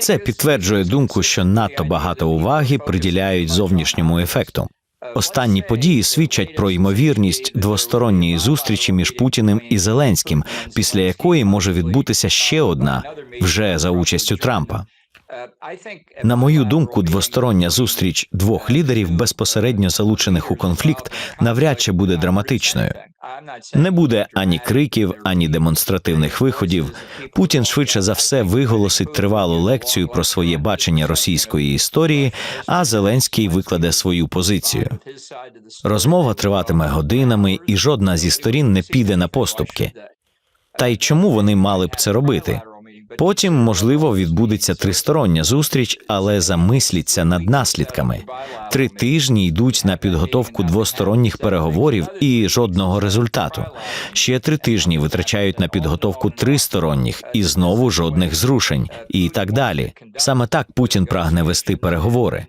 Це підтверджує думку, що надто багато уваги приділяють зовнішньому ефекту. Останні події свідчать про ймовірність двосторонньої зустрічі між Путіним і Зеленським, після якої може відбутися ще одна вже за участю Трампа. На мою думку, двостороння зустріч двох лідерів, безпосередньо залучених у конфлікт, навряд чи буде драматичною. Не буде ані криків, ані демонстративних виходів. Путін швидше за все виголосить тривалу лекцію про своє бачення російської історії, а Зеленський викладе свою позицію. Розмова триватиме годинами, і жодна зі сторін не піде на поступки. Та й чому вони мали б це робити? Потім, можливо, відбудеться тристороння зустріч, але замисліться над наслідками. Три тижні йдуть на підготовку двосторонніх переговорів і жодного результату. Ще три тижні витрачають на підготовку тристоронніх і знову жодних зрушень, і так далі. Саме так Путін прагне вести переговори.